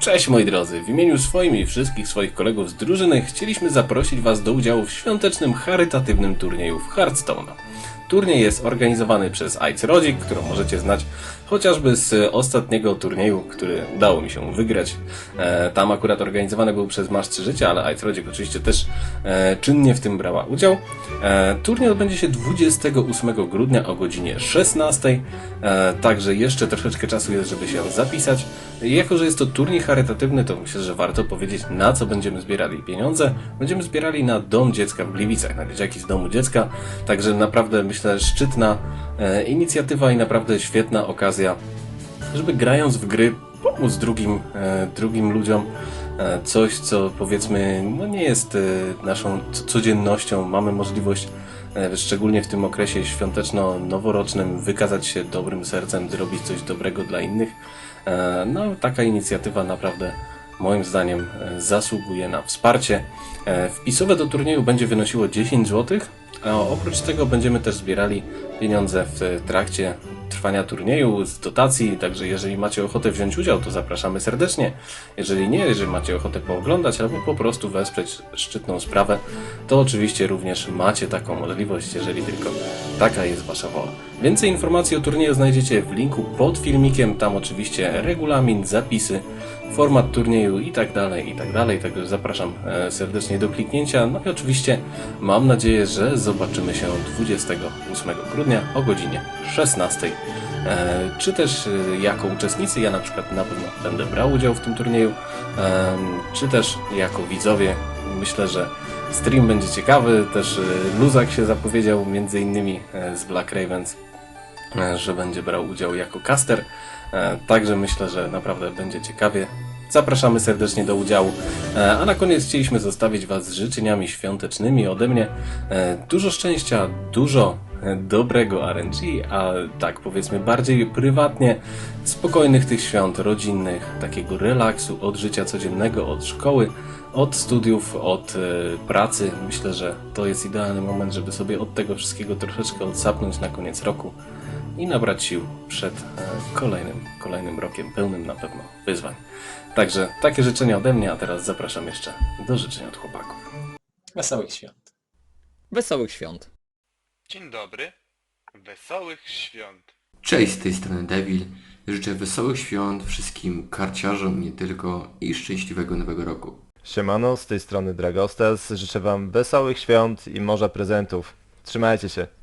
Cześć moi drodzy, w imieniu swoim i wszystkich swoich kolegów z drużyny chcieliśmy zaprosić Was do udziału w świątecznym charytatywnym turnieju w Hearthstone. Turniej jest organizowany przez Aic Rodzik, którą możecie znać chociażby z ostatniego turnieju, który udało mi się wygrać. E, tam akurat organizowany był przez Masz 3 Życia, ale Aic Rodzik oczywiście też e, czynnie w tym brała udział. E, turniej odbędzie się 28 grudnia o godzinie 16, e, także jeszcze troszeczkę czasu jest, żeby się zapisać. Jako, że jest to turniej charytatywny, to myślę, że warto powiedzieć, na co będziemy zbierali pieniądze. Będziemy zbierali na Dom Dziecka w Gliwicach, na dzieciaki z Domu Dziecka. Także naprawdę myślę, szczytna e, inicjatywa i naprawdę świetna okazja, żeby grając w gry pomóc drugim, e, drugim ludziom. E, coś, co powiedzmy no nie jest naszą codziennością. Mamy możliwość, szczególnie w tym okresie świąteczno-noworocznym, wykazać się dobrym sercem, zrobić coś dobrego dla innych. No, taka inicjatywa naprawdę moim zdaniem zasługuje na wsparcie. Wpisowe do turnieju będzie wynosiło 10 zł, a oprócz tego będziemy też zbierali pieniądze w trakcie trwania turnieju z dotacji, także jeżeli macie ochotę wziąć udział, to zapraszamy serdecznie. Jeżeli nie, jeżeli macie ochotę pooglądać albo po prostu wesprzeć szczytną sprawę, to oczywiście również macie taką możliwość, jeżeli tylko taka jest wasza wola. Więcej informacji o turnieju znajdziecie w linku pod filmikiem, tam oczywiście regulamin, zapisy, format turnieju i tak dalej, i tak dalej. Także zapraszam e, serdecznie do kliknięcia. No i oczywiście mam nadzieję, że zobaczymy się 28 grudnia o godzinie 16. E, Czy też e, jako uczestnicy, ja na przykład na pewno będę brał udział w tym turnieju, czy też jako widzowie. Myślę, że stream będzie ciekawy. Też Luzak się zapowiedział, między innymi z Black Ravens że będzie brał udział jako caster. E, Także myślę, że naprawdę będzie ciekawie. Zapraszamy serdecznie do udziału. E, A na koniec chcieliśmy zostawić Was z życzeniami świątecznymi ode mnie. E, Dużo szczęścia, dużo e, dobrego RNG, a tak powiedzmy bardziej prywatnie, spokojnych tych świąt rodzinnych, takiego relaksu od życia codziennego, od szkoły, od studiów, od e, pracy. Myślę, że to jest idealny moment, żeby sobie od tego wszystkiego troszeczkę odsapnąć na koniec roku i nabrać sił przed e, kolejnym, kolejnym rokiem pełnym na pewno wyzwań. Także takie życzenia ode mnie, a teraz zapraszam jeszcze do życzeń od chłopaków. Wesołych świąt. Wesołych świąt. Dzień dobry. Wesołych świąt. Cześć, z tej strony Devil. Życzę wesołych świąt wszystkim karciarzom, nie tylko i szczęśliwego nowego roku. Siemano, z tej strony Dragostas. Życzę Wam wesołych świąt i morza prezentów. Trzymajcie się.